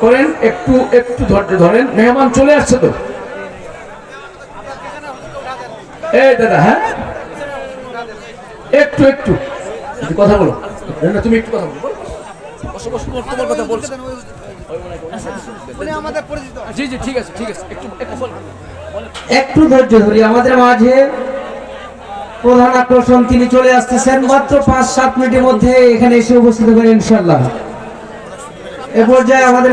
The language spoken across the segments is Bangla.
করেন একটু একটু ধৈর্য ধরেন। মেহমান চলে আসছে তো। এই দাদা হ্যাঁ? একটু একটু। কথা বলো। না, তুমি একটু কথা বলো। বসো, বসো, তোমার- তোমার কথা বলছো। জি জি ঠিক আছে ঠিক আছে। একটু একটু একটু ধৈর্য ধরি। আমাদের মাঝে প্রধান আকর্ষণ তিনি চলে আসতেছেন মাত্র পাঁচ সাত মিনিটের মধ্যে এখানে এসে উপস্থিত হবেন ইনশাল্লাহ এ পর্যায়ে আমাদের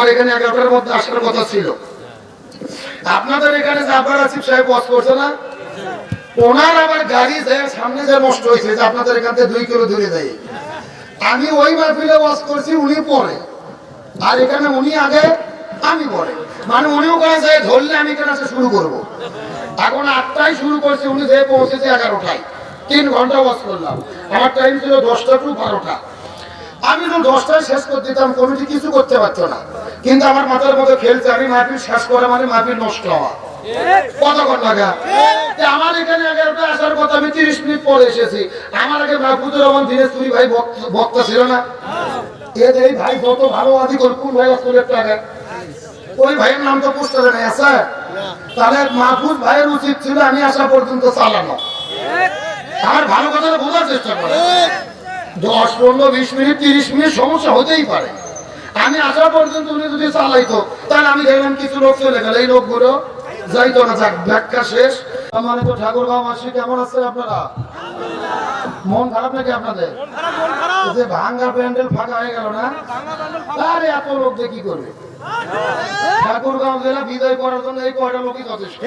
আমার এখানে এগারোটার মধ্যে আসার কথা ছিল। আপনাদের এখানে আসিফ সাহেব করছে না? ওনার আবার গাড়ি যে সামনে নষ্ট হয়েছে, যে আপনাদের এখান থেকে দুই কিলো দূরে দেয় আমি ওই মাহফিলে করছি, উনি পরে আর এখানে উনি আগে আমি পরে মানে উনি ওখানে যে ধরলে আমি এখানে আসে শুরু করব। এখন আটটায় শুরু করছি, উনি যে পৌঁছেছে এগারোটায়। তিন ঘণ্টা ওয়াজ করলাম। আমার টাইম ছিল দশটা টু বারোটা। আমি তো দশটায় শেষ করে দিতাম কমিটি কিছু করতে পারতো না। কিন্তু আমার মাথার মধ্যে খেলছে আমি মাহফিল শেষ করা মানে মাহফিল নষ্ট হওয়া। আমি তিরিশ মিনিট পরে এসেছি। ওই ভাইয়ের মাহফুজ ভাইয়ের উচিত ছিল আমি আসা পর্যন্ত চালানো। আমার ভালো কথাটা বোঝার চেষ্টা করে দশ, পনেরো, বিশ মিনিট, তিরিশ মিনিট সমস্যা হতেই পারে। আমি আসা পর্যন্ত উনি যদি চালাইতো, তাহলে আমি দেখলাম কিছু লোক চলে গেল। এই লোকগুলো যাইতো না, যাক, ব্যাখ্যা শেষ। মানে তো ঠাকুরগাঁও মাসি কেমন আছেন আপনারা? মন খারাপ নাকি আপনাদের? যে ভাঙ্গা প্যান্ডেল ফাঁকা হয়ে গেল না? আরে, এত লোক দিয়ে কি করবে? ঠাকুরগাঁও জেলা বিদায় করার জন্য এই কয়টা লোকই যথেষ্ট।